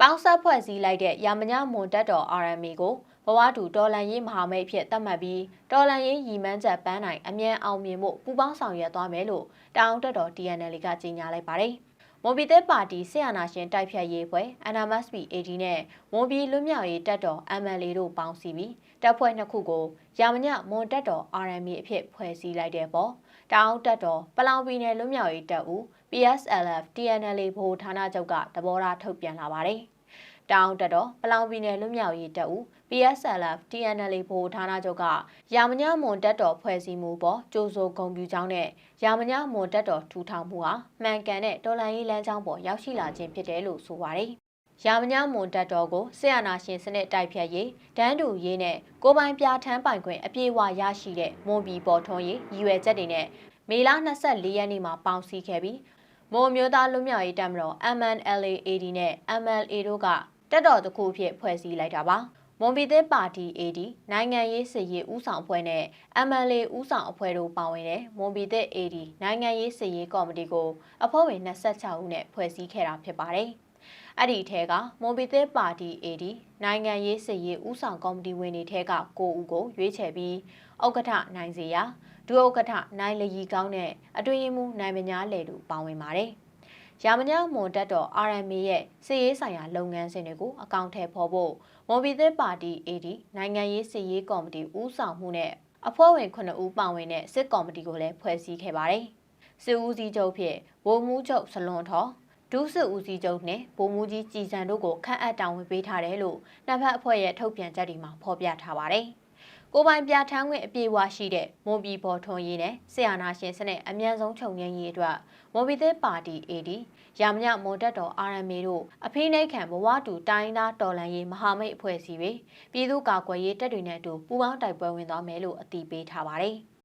ပေါင်းဆက်ဖွဲ့စည်းလိုက်တဲ့ရာမညမွန်တက်တော် RMA ကိုဘဝတူတော်လန်ရေးမဟာမိတ်အဖြစ်သတ်မှတ်ပြီးတော်လန်ရေးရည်မှန်းချက်ပန်းနိုင်အမြန်အောင်မြင်မှုပူးပေါင်းဆောင်ရွက်သွားမယ်လို့တောင်တက်တော် TNL ကကြေညာလိုက်ပါတယ်။မွန်ပြည်သက်ပါတီဆီယနာရှင်တိုက်ဖြတ်ရေးဖွဲ့ NMSP AD နဲ့မွန်ပြည်လွတ်မြောက်ရေးတပ်တော် MLA တို့ပေါင်းစည်းပြီးတပ်ဖွဲ့နှစ်ခုကိုရာမညမွန်တက်တော် RMA အဖြစ်ဖွဲ့စည်းလိုက်တဲ့ပေါ့။ တောင်တက်တော်ပလောင်ပြည်နယ်လွတ်မြောက်ရေးတပ်ဦး PSLF TNL ဗဟိုဌာနချုပ်ကတဘောထားထုတ်ပြန်လာပါတယ်။တောင်တက်တော်ပလောင်ပြည်နယ်လွတ်မြောက်ရေးတပ်ဦး PSLF TNL ဗဟိုဌာနချုပ်ကရာမညမွန်တက်တော်ဖွဲ့စည်းမှုပေါ်ကြိုးစိုးဂုံပြူကြောင်းနဲ့ရာမညမွန်တက်တော်ထူထောင်မှုဟာမှန်ကန်တဲ့တော်လှန်ရေးလမ်းကြောင်းပေါ်ရောက်ရှိလာခြင်းဖြစ်တယ်လို့ဆိုပါတယ်။ ရာမညမွန်တက်တော်ကိုဆေယနာရှင်စနစ်တိုက်ဖြတ်ရေးဒန်းတူရေးနဲ့ကိုပိုင်ပြထမ်းပိုင်ခွင့်အပြည့်အဝရရှိတဲ့မွန်ပြည်ပေါ်ထွန်းရေးရည်ရွယ်ချက်တွေနဲ့မေလ24ရက်နေ့မှာပေါင်းစည်းခဲ့ပြီးမွန်မျိုးသားလူမျိုးရေးတပ်မတော် MNLA AD နဲ့ MLA တို့ကတက်တော်တစ်ခုအဖြစ်ဖွဲ့စည်းလိုက်တာပါမွန်ပြည်သစ်ပါတီ AD နိုင်ငံရေးစစ်ရေးဦးဆောင်အဖွဲ့နဲ့ MLA ဦးဆောင်အဖွဲ့တို့ပါဝင်တဲ့မွန်ပြည်သစ် AD နိုင်ငံရေးစစ်ရေးကော်မတီကိုအဖွဲ့ဝင်26ဦးနဲ့ဖွဲ့စည်းခဲ့တာဖြစ်ပါတယ်။ အဲ့ဒီထဲကမွန်ပြည်သစ်ပါတီ AD နိုင်ငံရေးစစ်ရေးဦးဆောင်ကော်မတီဝင်တွေထဲက9ဦးကိုရွေးချယ်ပြီးဥက္ကဋ္ဌနိုင်စေရာဒုဥက္ကဋ္ဌနိုင်လရီကောင်းနဲ့အတွင်းရေးမှူးနိုင်မညာလေတို့ပါဝင်ပါတယ်။ရာမညမွန်တက်တော် RMA ရဲ့စီရေးဆိုင်ရာလုပ်ငန်းစဉ်တွေကိုအကောင့်ထဲပေါ်ဖို့မွန်ပြည်သစ်ပါတီ AD နိုင်ငံရေးစီရေးကော်မတီဦးဆောင်မှုနဲ့အဖွဲ့ဝင်9ဦးပါဝင်တဲ့စစ်ကော်မတီကိုလည်းဖွဲ့စည်းခဲ့ပါတယ်။စစ်ဦးစီးချုပ်ဖြစ်ဗိုလ်မှူးချုပ်စလွန်ထော် ဒုစစ်ဦးစီးချုပ်နဲ့ဗိုလ်မှူးကြီးကြည်စံတို့ကိုခန့်အပ်တာဝန်ပေးထားတယ်လို့နှစ်ဖက်အဖွဲ့ရဲ့ထုတ်ပြန်ချက်တွေမှာဖော်ပြထားပါတယ်။ကိုပိုင်ပြထမ်းခွင့်အပြည့်အဝရှိတဲ့မွန်ပြည်ပေါ်ထွန်ရေးနဲ့ဆီယနာရှင်စနစ်အမြန်ဆုံးချုပ်ငင်းရေးအတွက်မွန်ပြည်သစ်ပါတီ AD ရာမညမွန်တက်တော် RMA တို့အဖိနှိတ်ခံဘဝတူတိုင်းသားတော်လှန်ရေးမဟာမိတ်အဖွဲ့အစည်းတွေပြည်သူ့ကာကွယ်ရေးတပ်တွေနဲ့အတူပူးပေါင်းတိုက်ပွဲဝင်သွားမယ်လို့အတည်ပြုထားပါတယ်။